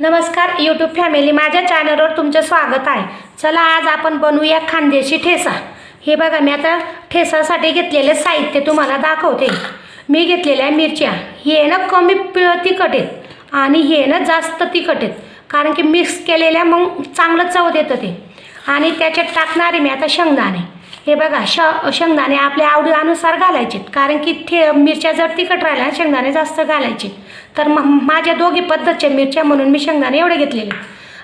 नमस्कार YouTube family माझ्या चॅनलवर तुमचं स्वागत आहे. चला आज आपण बनवूया खांद्याची ठेसा. हे बघा मी आता ठेसासाठी घेतलेले साहित्य तुम्हाला दाखवते. मी घेतलेल्या मिरच्या. हे ना कमी तिखट आहेत आणि हे ना जास्त तिखट आहेत. कारण की मिक्स केलेल्या मग चांगलं चव देतं ते. आणि त्याच्यात टाकणारे मी आता शेंगदाणे. हे बघा श शेंगदाणे आपल्या आवडीनुसार घालायचे. कारण की ठे मिरच्या जर तिखट राहिल्या शेंगदाणे जास्त घालायचे. तर मग माझ्या दोघी पद्धतच्या मिरच्या म्हणून मी शेंगदाणे एवढे घेतलेले.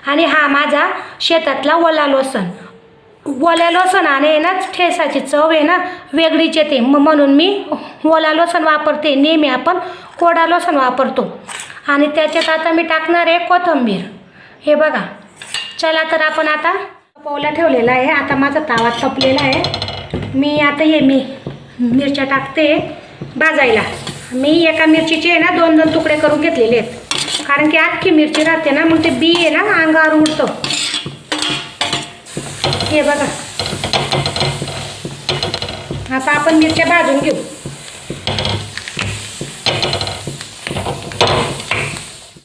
आणि हा माझा शेतातला ओला लोसन. ओल्या लसणाने ना ठेसाची चव आहे ना वेगळीच येते. मग म्हणून मी ओला लोसन वापरते. नेहमी आपण कोडा लसण वापरतो. आणि त्याच्यात आता मी टाकणार आहे कोथिंबीर. हे बघा. चला तर आपण आता पवला ठेवलेला आहे. आता माझा तावा तपलेला आहे. मी आता हे मी मिरच्या टाकते भाजायला. मी एका मिरचीचे आहे ना दोन दोन तुकडे करून घेतलेले आहेत. कारण की अख्खी मिरची राहते ना मग ते बी आहे ना अंगावर उडतं. हे बघा. आता आपण मिरच्या भाजून घेऊ.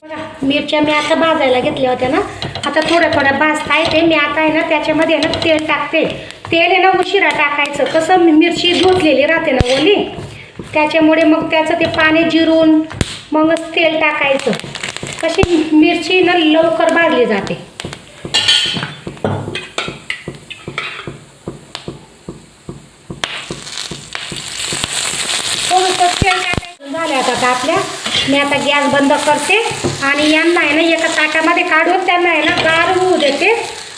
बघा, मिरच्या मी आता भाजायला घेतल्या होत्या ना. आता थोड्या थोड्या भाजता येते मी आता आहे ना त्याच्यामध्ये आहे ना तेल टाकते. तेल आहे ना उशिरा टाकायचं. कसं मिरची धुतलेली राहते ना ओली. त्याच्यामुळे मग त्याचं ते पाणी जिरून मगच तेल टाकायचं. कशी मिरची ना लवकर भाजली जाते. थोडंसं तेल टाकायचं. झालं आता आपल्या. मी आता गॅस बंद करते आणि यांना आहे ना एका ताटामध्ये काढून त्यांना आहे ना गार होऊ देते.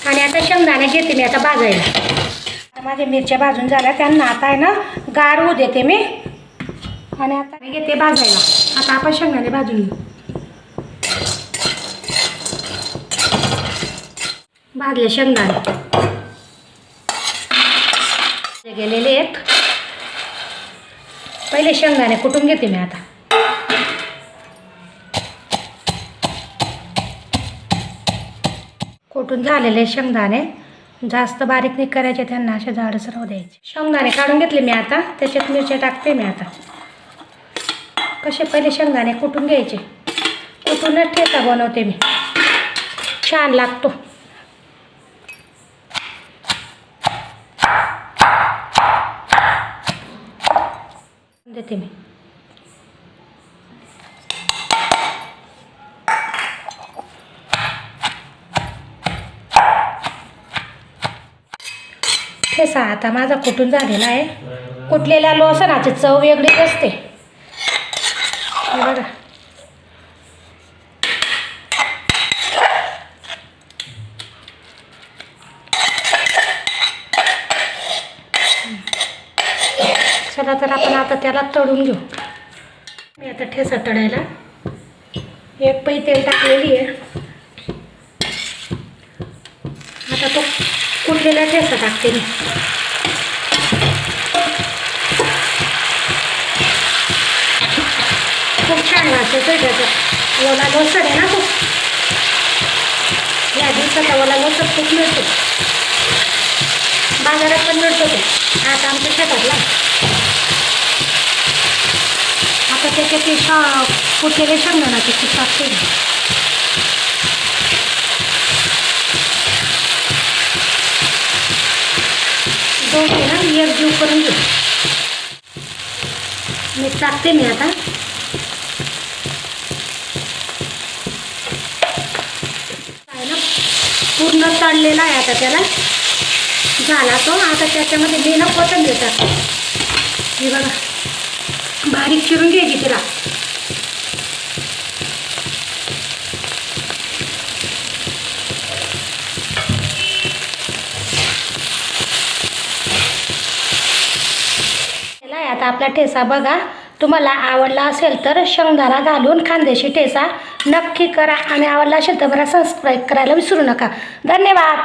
आणि आता शेंगदाणे घेते मी आता भाजायला. आता माझ्या मिरच्या भाजून झाल्या त्यांना आता आहे ना गार होऊ देते मी. आणि आता मी घेते भाजायला. आता आपण शेंगदाणे भाजून घेऊ. भाजले शेंगदाणे. गेलेले आहेत. पहिले शेंगदाणे कुटून घेते मी आता. कोटून झालेले शेंगदाणे. जास्त बारीक नाही करायचे त्यांना असे जाडसर राहू द्यायचे. शेंगदाणे काढून घेतले मी आता. त्याच्यात मिरच्या टाकते मी आता. कसे पहिले शेंगदाणे कुटून घ्यायचे. कुटूनच ठेचा बनवते मी. छान लागतो. देते मी. ठेसा आता माझा कुटून झालेला आहे? कुटलेल्या लोसनाची चव वेगळीच असते. बघा. चला तर आपण आता त्याला तळून घेऊ. मी आता ठेसा तळायला. एक पै तेल टाकलेली आहे. आता तो कुटलेला ठेसा टाकते मी खूप छान वाटतं त्याचा ओला लोसर आहे ना तो या दिवसाचा ओला लोसर खूप मिळतो बाजारात पण मिळतो तो आता आमच्या शेतातला आता त्याच्यात ते शा कुठलेले शेंगदाणाचे खूप टाकते तो दोघे ना एक जीव करून घेऊ. मी टाकते मी आता. पूर्ण तळलेला आहे आता त्याला. झाला तो आता त्याच्यामध्ये मी ना कोथिंबीर टाकते हे बघा बारीक चिरून घ्यायची तिला. आपला ठेसा बघा. तुम्हाला आवडला असेल तर शेंगदाणा घालून खांदेशी ठेसा नक्की करा. आणि आवडला असेल तर मला सबस्क्राईब करायला विसरू नका. धन्यवाद.